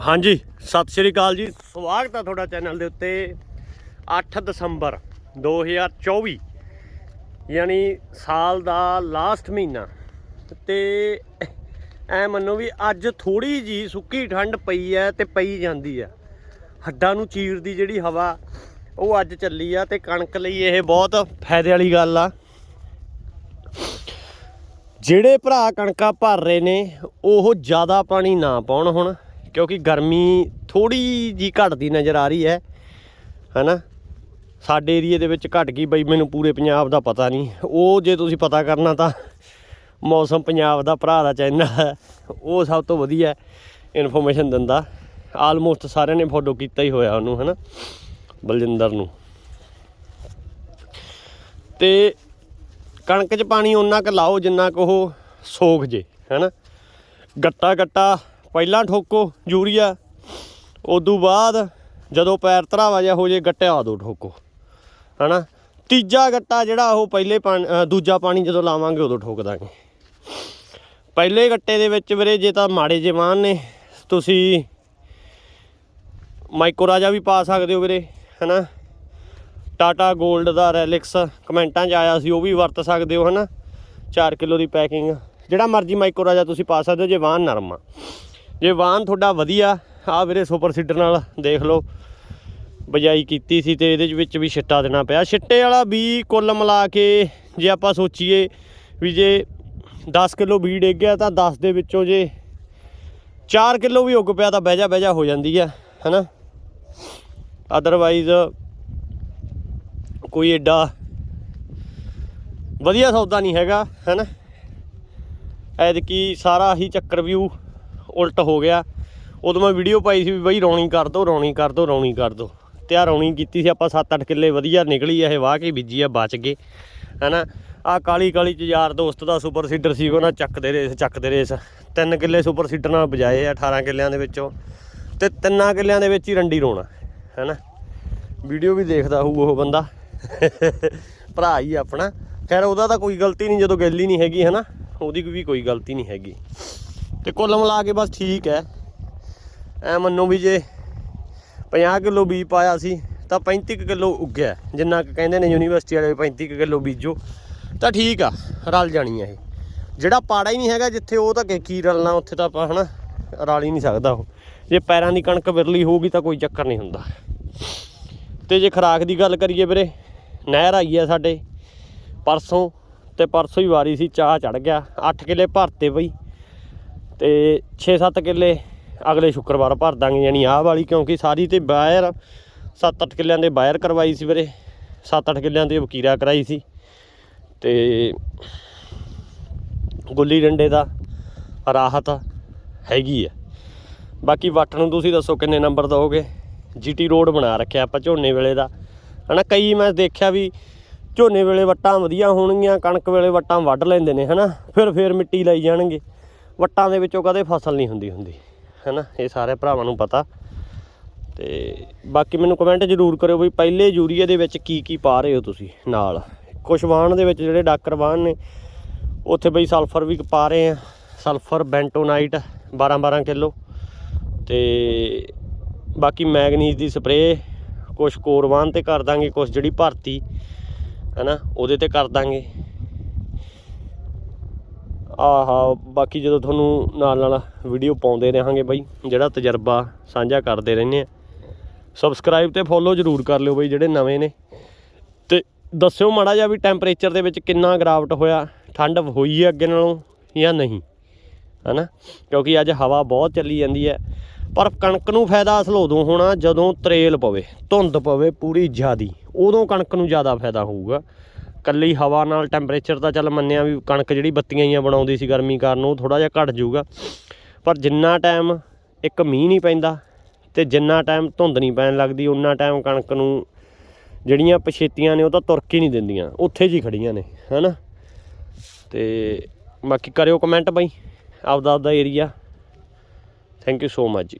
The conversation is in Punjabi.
ਹਾਂਜੀ, ਸਤਿ ਸ਼੍ਰੀ ਅਕਾਲ ਜੀ। ਸਵਾਗਤ ਹੈ ਤੁਹਾਡਾ ਚੈਨਲ ਦੇ ਉੱਤੇ। 8 ਦਸੰਬਰ 2024 ਯਾਨੀ ਸਾਲ ਦਾ ਲਾਸਟ ਮਹੀਨਾ। ਤੇ ਐ ਮੰਨੋ ਵੀ ਅੱਜ ਥੋੜੀ ਜੀ ਸੁੱਕੀ ਠੰਡ ਪਈ ਐ ਤੇ ਪਈ ਜਾਂਦੀ ਐ। ਹੱਡਾਂ ਨੂੰ ਚੀਰਦੀ ਜਿਹੜੀ ਹਵਾ, ਉਹ ਅੱਜ ਚੱਲੀ ਆ ਤੇ ਕਣਕ ਲਈ ਇਹ ਬਹੁਤ ਫਾਇਦੇ ਵਾਲੀ ਗੱਲ ਆ। ਜਿਹੜੇ ਭਰਾ ਕਣਕਾਂ ਭਰ ਰਹੇ ਨੇ, ਉਹ ਜ਼ਿਆਦਾ ਪਾਣੀ ਨਾ ਪਾਉਣ ਹੁਣ। ਕਿਉਂਕਿ ਗਰਮੀ ਥੋੜੀ ਜੀ ਘਟਦੀ ਨਜ਼ਰ ਆ ਰਹੀ ਹੈ, ਹੈਨਾ? ਸਾਡੇ ਏਰੀਏ ਦੇ ਵਿੱਚ ਘਟ ਗਈ ਬਈ, ਮੈਨੂੰ ਪੂਰੇ ਪੰਜਾਬ ਦਾ ਪਤਾ ਨਹੀਂ। ਉਹ ਜੇ ਤੁਸੀਂ ਪਤਾ ਕਰਨਾ ਤਾਂ ਮੌਸਮ ਪੰਜਾਬ ਦਾ, ਭਰਾ ਦਾ ਚੈਨਲ ਹੈ, ਉਹ ਸਭ ਤੋਂ ਵਧੀਆ ਇਨਫੋਰਮੇਸ਼ਨ ਦਿੰਦਾ। ਆਲਮੋਸਟ ਸਾਰਿਆਂ ਨੇ ਫੋਟੋ ਕੀਤਾ ਹੀ ਹੋਇਆ ਉਹਨੂੰ, ਹੈਨਾ? ਬਲਜਿੰਦਰ ਨੂੰ। ਤੇ ਕਣਕ 'ਚ ਪਾਣੀ ਓਨਾ ਕੁ ਲਾਓ ਜਿੰਨਾ ਕੁ ਉਹ ਸੋਖ ਜੇ, ਹੈਨਾ? ਗੱਟਾ ਗੱਟਾ ਪਹਿਲਾਂ ਠੋਕੋ, ਯੂਰੀਆ। ਉਦੋਂ ਬਾਅਦ ਜਦੋਂ ਪੈਰ ਧਰਾਵਾ ਜਿਹਾ ਹੋ ਜੇ ਗੱਟਿਆ ਦੋ ਠੋਕੋ। ਹਨਾ? ਤੀਜਾ ਗੱਟਾ ਜਿਹੜਾ ਉਹ ਪਹਿਲੇ ਪਾਣੀ ਦੂਜਾ ਪਾਣੀ ਜਦੋਂ ਲਾਵਾਂਗੇ, ਉਦੋਂ ਠੋਕ ਦਾਂਗੇ। ਪਹਿਲੇ ਗੱਟੇ ਦੇ ਵਿੱਚ ਵੀਰੇ ਜੇ ਤਾਂ ਮਾੜੇ ਜਵਾਨ ਨੇ, ਤੁਸੀਂ ਮਾਈਕੋ ਰਾਜਾ ਵੀ ਪਾ ਸਕਦੇ ਹੋ ਵੀਰੇ, ਹਨਾ? ਟਾਟਾ 골ਡ ਦਾ ਰੈਲਿਕਸ ਕਮੈਂਟਾਂ 'ਚ ਆਇਆ ਸੀ, ਉਹ ਵੀ ਵਰਤ ਸਕਦੇ ਹੋ, ਹਨਾ? 4 ਕਿਲੋ ਦੀ ਪੈਕਿੰਗ। ਜਿਹੜਾ ਮਰਜ਼ੀ ਮਾਈਕੋ ਰਾਜਾ ਤੁਸੀਂ ਪਾ ਸਕਦੇ ਹੋ, ਜੇ ਵਾਹਨ ਨਰਮ ਆ। ਜੇ ਵਾਹਨ ਤੁਹਾਡਾ ਵਧੀਆ, ਆ ਵੀਰੇ ਸੁਪਰ ਸੀਡਰ ਨਾਲ ਦੇਖ ਲਓ। ਬਜਾਈ ਕੀਤੀ ਸੀ ਤੇ ਇਹਦੇ ਵਿੱਚ ਵੀ ਛਿੱਟਾ ਦੇਣਾ ਪਿਆ। ਛਿੱਟੇ ਵਾਲਾ ਵੀ ਕੁੱਲ ਮਿਲਾ ਕੇ ਜੇ ਆਪਾਂ ਸੋਚੀਏ ਵੀ ਜੇ 10 ਕਿਲੋ ਬੀ ਡਿੱਗ ਗਿਆ ਤਾਂ 10 ਦੇ ਵਿੱਚੋਂ ਜੇ 4 ਕਿਲੋ ਵੀ ਉੱਗ ਪਿਆ ਤਾਂ ਬਹਿਜਾ ਬਹਿਜਾ ਹੋ ਜਾਂਦੀ ਆ, ਹੈਨਾ? ਅਦਰਵਾਈਜ਼ ਕੋਈ ਐਡਾ ਵਧੀਆ ਸੌਦਾ ਨਹੀਂ ਹੈਗਾ, ਹੈਨਾ? ਐਤਕੀ ਸਾਰਾ ਹੀ ਚੱਕਰ ਵਿਊ ਉਲਟ ਹੋ ਗਿਆ। ਉਦੋਂ ਮੈਂ ਵੀਡੀਓ ਪਾਈ ਸੀ ਵੀ ਬਈ ਰੌਣੀ ਕਰ ਦੋ, ਰੌਣੀ ਕਰ ਦੋ, ਰੌਣੀ ਕਰ ਦੋ। ਤੇ ਆ ਰੌਣੀ ਕੀਤੀ ਸੀ ਆਪਾਂ 7-8 ਕਿੱਲੇ ਵਧੀਆ ਨਿਕਲੀ, ਇਹ ਵਾਹ ਕੇ ਬੀਜੀ ਆ, ਬਚ ਗਏ। ਹੈਨਾ? ਆ ਕਾਲੀ ਕਾਲੀ ਚ ਯਾਰ ਦੋਸਤ ਦਾ ਸੁਪਰ ਸੀਡਰ ਸੀ, ਉਹਨਾਂ ਚੱਕਦੇ ਰੇਸ ਚੱਕਦੇ ਰੇਸ ਤਿੰਨ ਕਿੱਲੇ ਸੁਪਰ ਸੀਡਰ ਨਾਲ ਬਜਾਏ ਆ 18 ਕਿੱਲਿਆਂ ਦੇ ਵਿੱਚੋਂ। ਤੇ ਤਿੰਨਾਂ ਕਿੱਲਿਆਂ ਦੇ ਵਿੱਚ ਹੀ ਰੰਡੀ ਰੋਣਾ, ਹੈਨਾ? ਵੀਡੀਓ ਵੀ ਦੇਖਦਾ ਹੋਊ ਉਹ ਬੰਦਾ। ਭਰਾ ਹੀ ਆਪਣਾ। ਖੈਰ ਉਹਦਾ ਤਾਂ ਕੋਈ ਗਲਤੀ ਨਹੀਂ, ਜਦੋਂ ਗੱਲ ਹੀ ਨਹੀਂ ਹੈਗੀ, ਹੈਨਾ? ਉਹਦੀ ਵੀ ਕੋਈ ਗਲਤੀ ਨਹੀਂ ਹੈਗੀ। ਤੇ ਕੁੱਲ ਮਿਲਾ ਕੇ ਬਸ ਠੀਕ ਹੈ। ਐ ਮੰਨੋ ਵੀ ਜੇ 50 ਕਿਲੋ ਬੀਜ ਪਾਇਆ ਸੀ, ਤਾਂ 35 ਕਿਲੋ ਉੱਗਿਆ ਜਿੰਨਾ ਕੁ ਕਹਿੰਦੇ ਨੇ ਯੂਨੀਵਰਸਿਟੀ ਵਾਲੇ 35 ਕਿਲੋ ਬੀਜੋ, ਤਾਂ ਠੀਕ ਆ, ਰਲ ਜਾਣੀ ਆ ਇਹ। ਜਿਹੜਾ ਪਾੜਾ ਹੀ ਨਹੀਂ ਹੈਗਾ ਜਿੱਥੇ ਉਹ ਤਾਂ ਕੀ- ਕੀ ਰਲਣਾ, ਉੱਥੇ ਤਾਂ ਆਪਾਂ ਹਨਾ ਰਲ ਹੀ ਨਹੀਂ ਸਕਦਾ ਉਹ। ਜੇ ਪੈਰਾਂ ਦੀ ਕਣਕ ਵਿਰਲੀ ਹੋਊਗੀ ਤਾਂ ਕੋਈ ਚੱਕਰ ਨਹੀਂ ਹੁੰਦਾ। ਤੇ ਜੇ ਖਰਾਕ ਦੀ ਗੱਲ ਕਰੀਏ ਵੀਰੇ, ਨਹਿਰ ਆਈ ਆ ਸਾਡੇ, ਪਰਸੋਂ, ਤੇ ਪਰਸੋਂ ਹੀ ਵਾਰੀ ਸੀ, ਚਾਹ ਚੜ ਗਿਆ 8 ਕਿੱਲੇ ਭਰਤੇ ਬਈ। ਤੇ 6-7 ਕਿੱਲੇ ਅਗਲੇ ਸ਼ੁੱਕਰਵਾਰ ਭਰ ਦਾਂਗੇ, ਯਾਨੀ ਆਹ ਵਾਲੀ, ਕਿਉਂਕਿ ਸਾਰੀ ਤੇ ਬਾਇਰ 7-8 ਕਿੱਲਿਆਂ ਦੇ ਬਾਇਰ ਕਰਵਾਈ ਸੀ ਵੀਰੇ। 7-8 ਕਿੱਲਿਆਂ ਦੀ ਵਕੀਰਾ ਕਰਾਈ ਸੀ। ਤੇ ਗੁੱਲੀ ਡੰਡੇ ਦਾ ਰਾਹਤ ਹੈਗੀ ਆ। ਬਾਕੀ ਵੱਟ ਨੂੰ ਤੁਸੀਂ ਦੱਸੋ ਕਿੰਨੇ ਨੰਬਰ ਦੋਗੇ ਜੀਟੀ ਰੋਡ ਬਣਾ ਰੱਖਿਆ ਆਪਾਂ ਝੋਨੇ ਵੇਲੇ ਦਾ। ਹਨਾ, ਕਈ ਮੈਂ ਦੇਖਿਆ ਵੀ ਝੋਨੇ ਵੇਲੇ ਵੱਟਾਂ ਵਧੀਆ ਹੋਣਗੀਆਂ, ਕਣਕ ਵੇਲੇ ਵੱਟਾਂ ਵੱਢ ਲੈਂਦੇ ਨੇ, ਹਨਾ। ਫਿਰ ਫਿਰ ਮਿੱਟੀ ਲਾਈ ਜਾਣਗੇ। ਵੱਟਾਂ ਦੇ ਵਿੱਚੋਂ ਕਦੇ ਫਸਲ ਨਹੀਂ ਹੁੰਦੀ ਹੁੰਦੀ, ਹਨਾ? ਇਹ ਸਾਰੇ ਭਰਾਵਾਂ ਨੂੰ ਪਤਾ। ਤੇ ਬਾਕੀ ਮੈਨੂੰ ਕਮੈਂਟ ਜ਼ਰੂਰ ਕਰਿਓ ਵੀ ਪਹਿਲੇ ਯੂਰੀਆ ਦੇ ਵਿੱਚ ਕੀ ਕੀ ਪਾ ਰਹੇ ਹੋ ਤੁਸੀਂ ਨਾਲ? ਕੁਛ ਵਾਹਣ ਦੇ ਵਿੱਚ ਜਿਹੜੇ ਡਾਕਰ ਵਾਹਣ ਨੇ, ਉੱਥੇ ਬਈ ਸਲਫਰ ਵੀ ਪਾ ਰਹੇ ਆ। Sulphur, bentonite 12 12 kilo. ਤੇ ਬਾਕੀ ਮੈਗਨੀਜ਼ ਦੀ ਸਪਰੇਅ, ਕੁਛ ਕੋਰਵਾਨ ਤੇ ਕਰ ਦਾਂਗੇ, ਕੁਛ ਜਿਹੜੀ ਭਰਤੀ, ਹੈਨਾ? ਉਹਦੇ ਤੇ ਕਰ ਦਾਂਗੇ। ਆਹਾ, ਬਾਕੀ ਜਦੋਂ ਤੁਹਾਨੂੰ ਨਾਲ ਨਾਲ ਵੀਡੀਓ ਪਾਉਂਦੇ ਰਹਾਂਗੇ ਬਾਈ, ਜਿਹੜਾ ਤਜਰਬਾ ਸਾਂਝਾ ਕਰਦੇ ਰਹਿੰਦੇ ਆ। ਸਬਸਕ੍ਰਾਈਬ ਤੇ ਫੋਲੋ ਜ਼ਰੂਰ ਕਰ ਲਿਓ ਬਾਈ, ਜਿਹੜੇ ਨਵੇਂ ਨੇ। ਤੇ ਦੱਸਿਓ ਮਾੜਾ ਜਿਹਾ ਵੀ ਟੈਂਪਰੇਚਰ ਦੇ ਵਿੱਚ ਕਿੰਨਾ ਗਰਾਵਟ ਹੋਇਆ, ਠੰਡ ਹੋਈ ਹੈ ਅੱਗੇ ਨਾਲੋਂ ਜਾਂ ਨਹੀਂ, ਹਨਾ? ਕਿਉਂਕਿ ਅੱਜ ਹਵਾ ਬਹੁਤ ਚੱਲੀ ਜਾਂਦੀ ਹੈ, ਪਰ ਕਣਕ ਨੂੰ ਫਾਇਦਾ ਅਸਲ ਉਦੋਂ ਹੋਣਾ ਜਦੋਂ ਤਰੇਲ ਪਵੇ, ਧੁੰਦ ਪਵੇ ਪੂਰੀ ਜ਼ਿਆਦੀ, ਉਦੋਂ ਕਣਕ ਨੂੰ ਜ਼ਿਆਦਾ ਫਾਇਦਾ ਹੋਊਗਾ। ਕੱਲੀ ਹਵਾ ਨਾਲ ਟੈਂਪਰੇਚਰ ਤਾਂ ਚੱਲ ਮੰਨਿਆ ਵੀ ਕਣਕ ਜਿਹੜੀ ਬੱਤੀਆਂ ਹੀ ਬਣਾਉਂਦੀ ਸੀ ਗਰਮੀ ਕਾਰਨ, ਉਹ ਥੋੜਾ ਜਿਹਾ ਘਟ ਜਾਊਗਾ। ਪਰ ਜਿੰਨਾ ਟਾਈਮ ਇੱਕ ਮੀਂਹ ਨਹੀਂ ਪੈਂਦਾ ਤੇ ਜਿੰਨਾ ਟਾਈਮ ਧੁੰਦ ਨਹੀਂ ਪੈਣ ਲੱਗਦੀ ਉਨਾ ਟਾਈਮ ਕਣਕ ਨੂੰ ਜਿਹੜੀਆਂ ਪਛੇਤੀਆਂ ਨੇ ਉਹ ਤਾਂ ਤੁਰਕ ਹੀ ਨਹੀਂ ਦਿੰਦੀਆਂ, ਉੱਥੇ ਜੀ ਖੜੀਆਂ ਨੇ, ਹਨਾ? ਤੇ ਬਾਕੀ ਕਰਿਓ ਕਮੈਂਟ ਬਾਈ, ਆਪਦਾ ਆਪਦਾ area thank you so much ਜੀ।